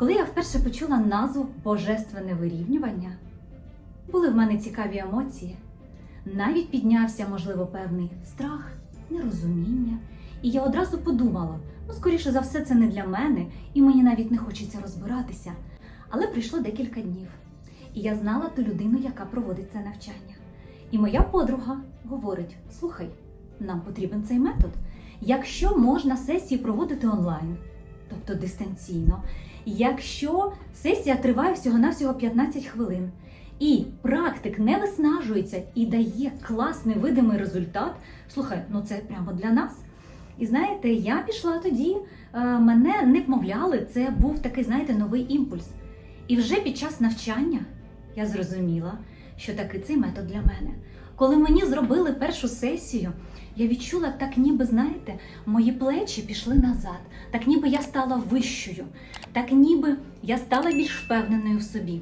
Коли я вперше почула назву Божественне вирівнювання, були в мене цікаві емоції. Навіть піднявся, можливо, певний страх, нерозуміння. І я одразу подумала: ну, скоріше за все, це не для мене, і мені навіть не хочеться розбиратися. Але прийшло декілька днів, і я знала ту людину, яка проводить це навчання. І моя подруга говорить: слухай, нам потрібен цей метод. Якщо можна сесії проводити онлайн, тобто дистанційно, якщо сесія триває всього-навсього 15 хвилин, і практик не виснажується і дає класний видимий результат, слухай, ну це прямо для нас. І знаєте, я пішла тоді, е, мене не вмовляли, це був такий, знаєте, новий імпульс. І вже під час навчання я зрозуміла, що таки цей метод для мене. Коли мені зробили першу сесію, я відчула так, ніби, знаєте, мої плечі пішли назад, так ніби я стала вищою, так ніби я стала більш впевненою в собі.